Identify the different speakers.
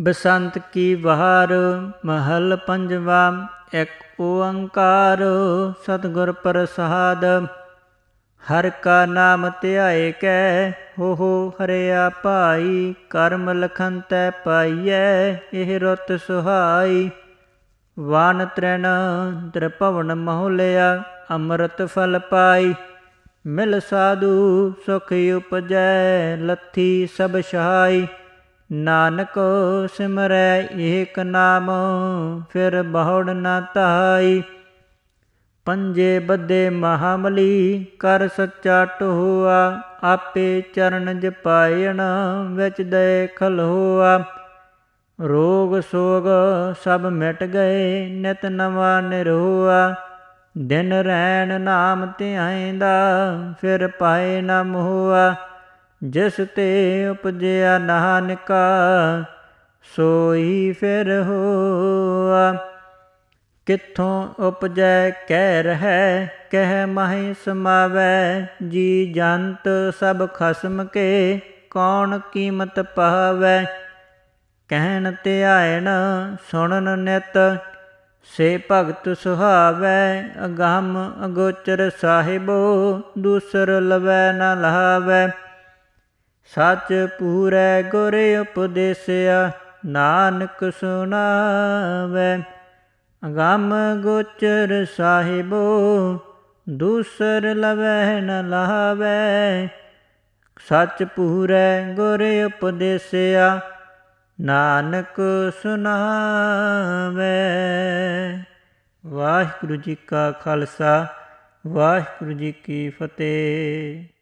Speaker 1: ਬਸੰਤ ਕੀ ਬਹਾਰ ਮਹਲ ਪੰਜਵਾ, ਇੱਕ ਓੰਕਾਰ, ਸਤਿਗੁਰ ਪ੍ਰਸਾਦ। ਹਰ ਕਾ ਨਾਮ ਧਿਆਏ ਕੈ ਹੋ ਹੋ ਹਰਿਆ ਭਾਈ, ਕਰਮ ਲਖਨ ਤੈ ਪਾਈਐ, ਇਹ ਰੁੱਤ ਸੁਹਾਈ। ਵਾਨ ਤ੍ਰੈਣ ਤ੍ਰਿਭਵਨ ਮਹੁਲਿਆ, ਅੰਮ੍ਰਿਤ ਫਲ ਪਾਈ। ਮਿਲ ਸਾਧੂ ਸੁਖ ਉਪਜੈ, ਲੱਥੀ ਸਭ ਸਹਾਈ ਨਾਨਕ ਸਿਮਰੈ ਏਕ ਨਾਮ, ਫਿਰ ਬਹੁੜ ਨਾ ਤਾਈ ਪੰਜੇ ਬੱਦੇ ਮਹਾਮਲੀ, ਕਰ ਸੱਚਾ ਟੋਆ ਆਪੇ ਚਰਨ ਜਪਾਇਣ ਵਿੱਚ ਦੇ ਖਲੋਆ ਰੋਗ ਸੋਗ ਸਭ ਮਿਟ ਗਏ, ਨਿਤ ਨਵਾ ਨਿਰੋਆ। ਦਿਨ ਰਹਿਣ ਨਾਮ ਧਿਆਇਂਦਾ, ਫਿਰ ਪਾਏ ਨਾ ਮੋਹਾ ਜਿਸ ਤੇ ਉਪਜਿਆ ਨਾਨਕਾ, ਸੋਈ ਫਿਰ ਹੋਆ। ਕਿੱਥੋਂ ਉਪਜੈ, ਕਹਿ ਰਹਿ, ਕਹਿ ਮਹਿ ਸਮਾਵੈ। ਜੀ ਜੰਤ ਸਭ ਖਸਮ ਕੇ ਕੌਣ ਕੀਮਤ ਪਾਵੈ? ਕਹਿਣ ਧਿਆਇਣ ਸੁਣਨ ਨਿਤ, ਸੇ ਭਗਤ ਸੁਹਾਵੈ। ਅਗੰਮ ਅਗੋਚਰ ਸਾਹਿਬੋ, ਦੂਸਰ ਲਵੈ ਨਾ ਲਾਵੈ। ਸੱਚ ਪੂਰੈ ਗੁਰ ਉਪਦੇਸਿਆ, ਨਾਨਕ ਸੁਣਾਵੈ। ਅਗੰਮ ਗੋਚਰ ਸਾਹਿਬੋ, ਦੂਸਰ ਲਵੈ ਨ ਲਾਵੈ। ਸੱਚ ਪੂਰੈ ਗੁਰ ਉਪਦੇਸਿਆ, ਨਾਨਕ ਸੁਨਾਵੈ ਵਾਹਿਗੁਰੂ ਜੀ ਕਾ ਖਾਲਸਾ, ਵਾਹਿਗੁਰੂ ਜੀ ਕੀ ਫਤਿਹ।